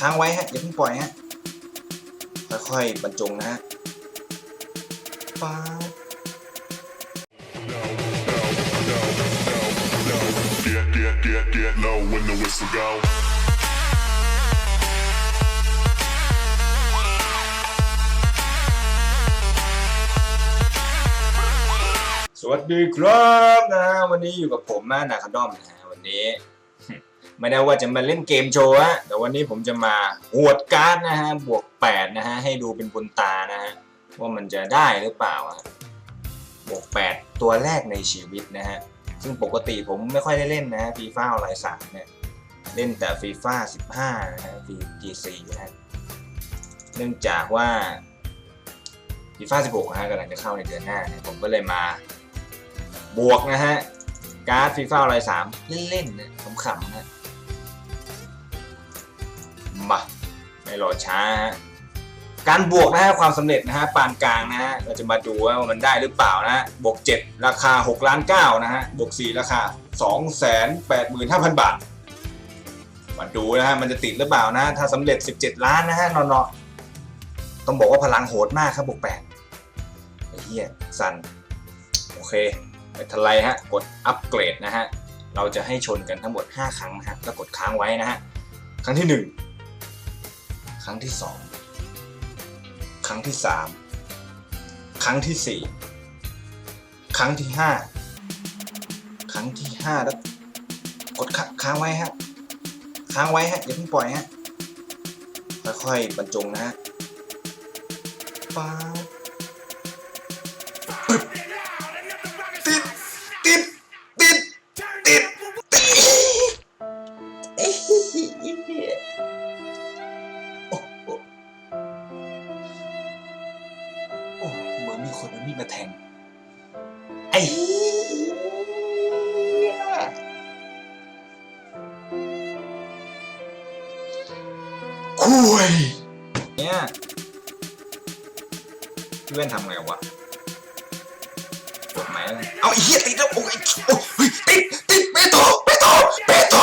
ค้างไว้ฮะอย่าเพิ่งปล่อยฮะค่อยๆบรรจงนะฮะป๊าสวัสดีครับนะวันนี้อยู่กับผมนะนาคาดอมนะฮะวันนี้ ไม่ได้ว่าจะมาเล่นเกมโชว์ฮะแต่วันนี้ผมจะมาหวดการ์ดนะฮะ บวก 8 นะฮะ ให้ดูเป็นบนตานะฮะ ว่ามันจะได้หรือเปล่าฮะบวก 8 ตัวแรกในชีวิตนะฮะ ซึ่งปกติผมไม่ค่อยได้เล่นนะฮะฟีฟ่าออนไลน์สามเนี่ย เล่นแต่ฟีฟ่า15นะฮะฟีจีซีนะฮะ เนื่องจากว่าฟีฟ่า16นะฮะกำลังจะเข้าในเดือนหน้าเนี่ยผมก็เลยมาบวกนะฮะ การ์ดฟีฟ่าอะไรสามเล่นๆนะขำๆนะ มาไม่รอช้าฮะการบวกนะฮะความสำเร็จนะฮะปานกลางนะฮะเราจะมาดูว่ามันได้หรือเปล่านะฮะบวก 7 ราคา6ล้าน9นะฮะบวก 4 ราคา 2 8 5 0 0 0 บาท มาดูนะฮะมันจะติดหรือเปล่านะ ถ้าสำเร็จ 17 ล้านนะฮะนอนๆต้องบอกว่าพลังโหดมากครับบวก8ไอ้เหี้ยสันโอเคไม่ทันไรฮะกดอัปเกรดนะฮะเราจะให้ชนกันทั้งหมด 5 ครั้งนะฮะแล้วกดค้างไว้นะฮะครั้งที่ 1 ครั้งที่2ครั้งที่3ครั้งที่4ครั้งที่5ครั้งที่5แล้วกดค้างไว้ฮะค้างไว้ฮะอย่าเพิ่งปล่อยฮะค่อยๆบรรจงนะฮะป๊าดติ มีคนเอามีดมาแทง ไอ้คุยเนี่ยพี่เว้นทำไงวะกดไหมเอาไอ้เหี้ยติดแล้วโอ้ย